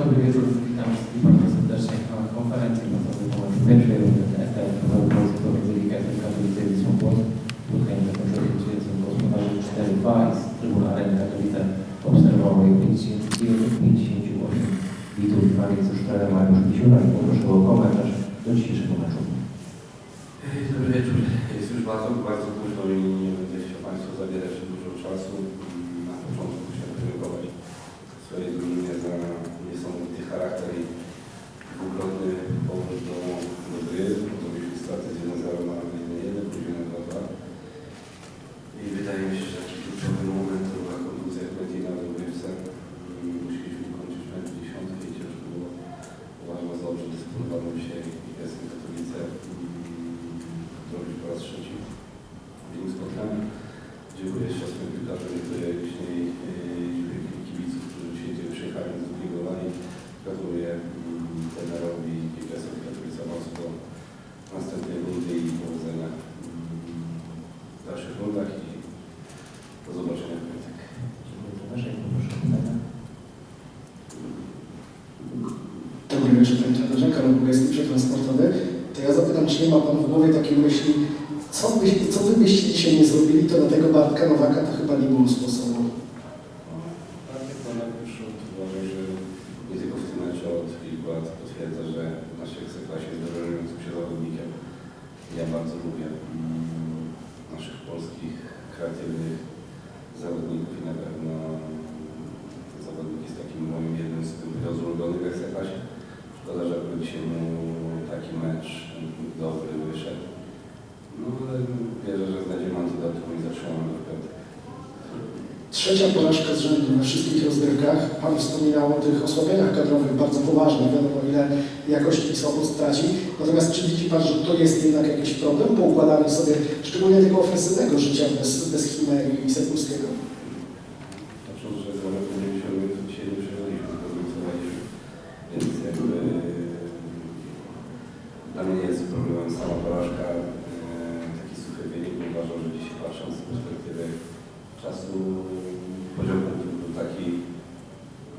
Dobry wieczór, witam wszystkich bardzo serdecznie na konferencji prasowej po pierwszej rundy EFL Polski prowadzili Katolik Katolicy Wisła Płock. Spotkanie zakończyło się decyzją gospodarzy 4-2 i z Trybuna Areny Katowice obserwowało je 58 widzów. Więc już trener Mariusz Kisiura i o komentarz do dzisiejszego meczu. Dobry wieczór. Jest już bardzo, bardzo późno i nie będę chciał Państwu zabierać dużo czasu. Na początku chciałem podziękować swojej drużynie za niesamowity charakter i dwukrotny powrót do, do gry. Potem mieliśmy straty z 1-0 na 1-1, później na 2-2. I wydaje mi się, że taki kluczowy moment to była kontuzja Kmetina w dogrywce. I Musieliśmy kończyć mecz w dziesiątej i ciężko było. Uważam, że dobrze dyscyplinowano się i Piasek Katowice zrobić po raz trzeci w tym spotkaniu. Dziękuję jeszcze swoim piłkarzom, dziękuję licznej yy, kibiców, którzy dzisiaj tutaj przyjechali z drugiego lani. Gratuluję mm, trenerowi i Piasowi Katowice Moskwo następnej rundy i powodzenia mm, rundach i do zobaczenia w piątek. Dobry wieczór Panie Trenerze, Karol Bugajski, przekaz sportowy. To ja zapytam, czy nie ma Pan w głowie takiej myśli, co, co Wy byście dzisiaj nie zrobili, to na tego Bartka Nowaka to chyba nie było sposobu. Bartek Konak już od, uważam, że nie tylko w tym meczu od kilku lat potwierdza, że w naszej ekstraklasie jest dożywającym się zawodnikiem. Ja bardzo lubię mm, naszych polskich, kreatywnych zawodników i na pewno ten zawodnik jest takim moim jednym z tych rozulubionych w ekstraklasie. Szkoda, że akurat dzisiaj mu taki mecz dobry wyszedł. No ale wierzę, że znajdziemy antidotum i zatrzymamy go w piątek. Trzecia porażka z rzędu we wszystkich rozgrywkach. Pan wspominał o tych osłabieniach kadrowych, bardzo poważnych, wiadomo ile jakości i straci. Natomiast czy widzi Pan, że to jest jednak jakiś problem po układaniu sobie, szczególnie tego ofensywnego życia bez, bez Chimy i Sekulskiego? Patrząc, że za roku 90 minut dzisiaj nie przegraliśmy, tylko zwyciężaliśmy. Więc jakby dla mnie nie jest problemem sama porażka. e, Taki suchy wynik. Uważam, że dzisiaj patrząc z perspektywy czasu poziom punktów był taki,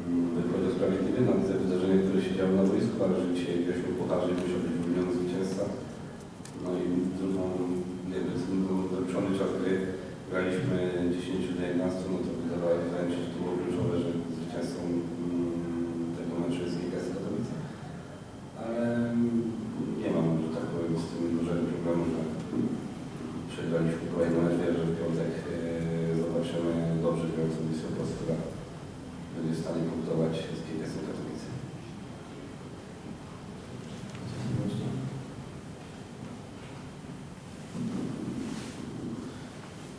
mm, bym powiedział sprawiedliwy na te wydarzenia, które się ale że dzisiaj w pucharze i być wymieniony zwycięzca. No i drugą, jakby ten doruczony czas gry graliśmy 10 do 11, no to wydawało się, że to było kluczowe, że zwycięzcą mm, tego meczu jest GKS Katowice. Ale mm, nie mam, że tak powiem, z tym dużego problemu, że przegraliśmy kolejny mecz. Wierzę, że w piątek e, zobaczymy dobrze grającą Wisłę Płock, która będzie w stanie punktować z GKS Katowice.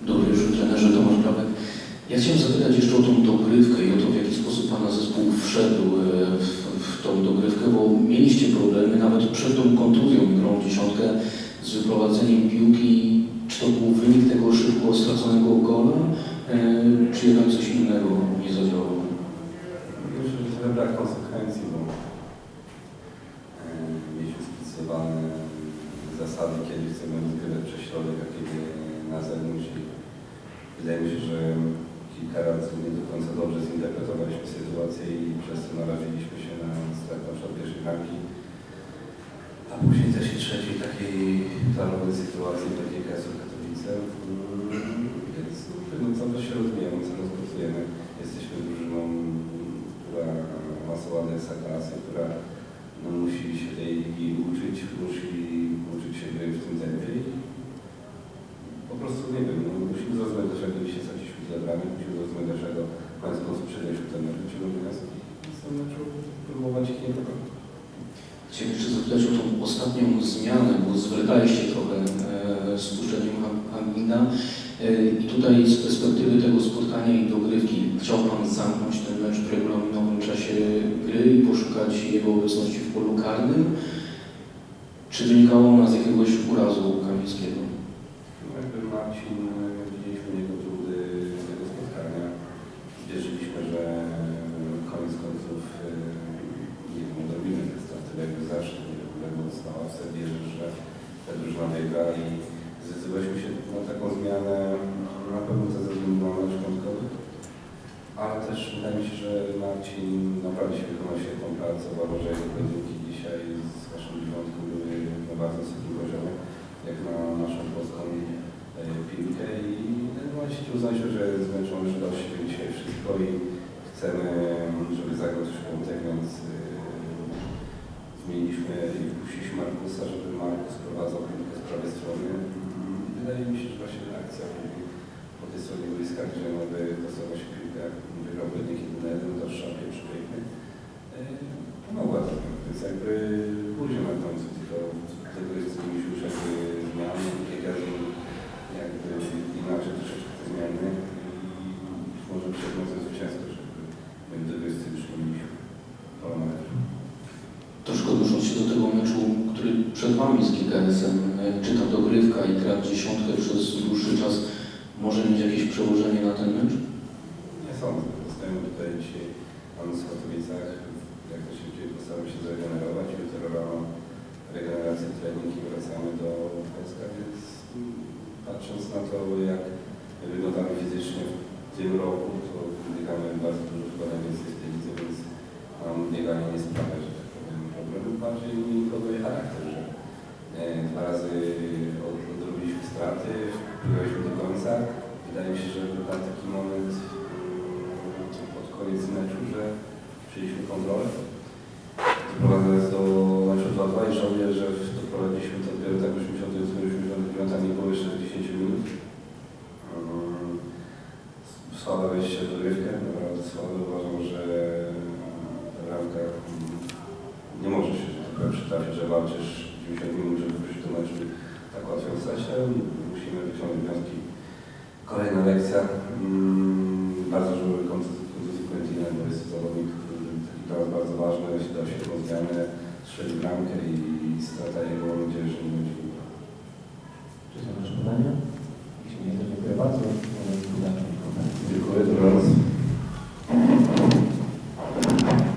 Dobry wieczór trenerze Tomasz Grabek. Ja chciałem zapytać jeszcze o tą dogrywkę i o to, w jaki sposób Pana zespół wszedł e, w, w tą dogrywkę, bo mieliście problemy nawet przed tą kontuzją grą dziesiątkę z wyprowadzeniem piłki. Czy to był wynik tego szybko straconego gola, e, czy jednak coś innego nie zadziałało? Myślę, że trochę brak konsekwencji, bo e, mieliśmy sprecyzowane zasady, kiedy chcemy rozgrywać przez środek, a kiedy na zewnątrz. Wydaje mi się, że razy nie do końca dobrze zinterpretowaliśmy sytuację i przez to naraziliśmy się na stratę na pierwszej bramki. A później też i trzeciej takiej klarownej sytuacji, takiej KSU Katowice. Mm, Więc no, cały czas się rozwijamy, czas pracujemy. Jesteśmy drużyną, która ma saklasy, która no, musi się tej ligi uczyć, musi uczyć się gry w tym tempie. i Po prostu nie wiem, no, musimy zrozumieć, dlaczego dzisiaj straciliśmy tyle bramek, musimy zrozumieć, dlaczego w końcu sposób przegraliśmy ten mecz, musimy natomiast w tym meczu próbować ich nie pokonać. Chciałem jeszcze zapytać tą ostatnią zmianę, bo zwlekaliście trochę e, z puszczeniem Hamina e, i tutaj z perspektywy tego spotkania i dogrywki chciał Pan zamknąć ten mecz w regulaminowym czasie gry i poszukać jego obecności w polu karnym? Czy wynikało ona z jakiegoś urazu Kamińskiego? No, jakby Marcin, e, widzieliśmy jego trudy tego spotkania. Wierzyliśmy, że koniec końców e, nie wiem, odrobimy te straty, jakby zawsze nie wiem, będą stała w sobie wierzy, że ta drużyna wygra i zdecydowaliśmy się na taką zmianę na pewno ze względu na mecz piątkowy, ale też wydaje mi się, że Marcin naprawdę się wykonał świetną bardzo uważam, że pojedynki dzisiaj z naszą dziewiątką były na bardzo wysokim poziomie, jak na naszą polską e, piłkę i no, właściwie uznaliśmy, że zmęczony, że dał się dzisiaj wszystko i chcemy, żeby zagrał też w piątek, więc e, zmieniliśmy i wpuściliśmy Markusa, żeby Markus prowadzał piłkę z prawej strony. Wydaje mi się, że właśnie akcja po tej stronie boiska, gdzie nowy dostawał się piłkę, jak wygrał pojedynek jeden na jeden, to szapie przepiękny. E, Pomogła to, więc jakby później na końcu, tylko tego jest zmienił już jakby zmiany, kilka razy jakby inaczej troszeczkę te zmiany i być może przed nocą zwycięstwo, żeby my do tego jest już nie mieliśmy. Parametr. Troszkę odnosząc się do tego meczu, który przed Wami z GKS-em, e, czy ta dogrywka i gra w dziesiątkę przez dłuższy czas może mieć jakieś przełożenie na ten mecz? Nie sądzę. Zostajemy tutaj dzisiaj w Katowicach. Jak to się dzieje, postaramy się zregenerować. Jutro rano regeneracja trening i wracamy do Polska, więc mm, patrząc na to, jak wyglądamy fizycznie w tym roku, to biegamy bardzo dużo, w tej lidze, więc nam bieganie nie sprawia, że tak powiem, problemu. Bardziej mi podwoje charakter, że e, dwa razy od- odrobiliśmy straty, wpływaliśmy do końca. Wydaje mi się, że był taki moment mm, pod koniec meczu, że przyjęliśmy kontrolę. Doprowadzając do meczu 2-2 i żałuję, że doprowadziliśmy to dopiero tak 80-89, a nie było jeszcze 10 minut. Mm, Słabe wejście w dogrywkę, naprawdę słabe. Uważam, że ta bramka mm, nie może się przytrafić, że walczysz 90 minut, żeby wrócić do meczu tak łatwo stać, ale musimy wyciągnąć wnioski. Kolejna lekcja. Mm, bardzo żałuję kontuzji Quentina, bo jest zawodnik, taki nas bardzo ważny, dał się tą zmianę, strzelił bramkę i strata jego, mam nadzieję, że nie będzie wybrał. Czy są jeszcze pytania? Jeśli nie, to dziękuję bardzo. Mamy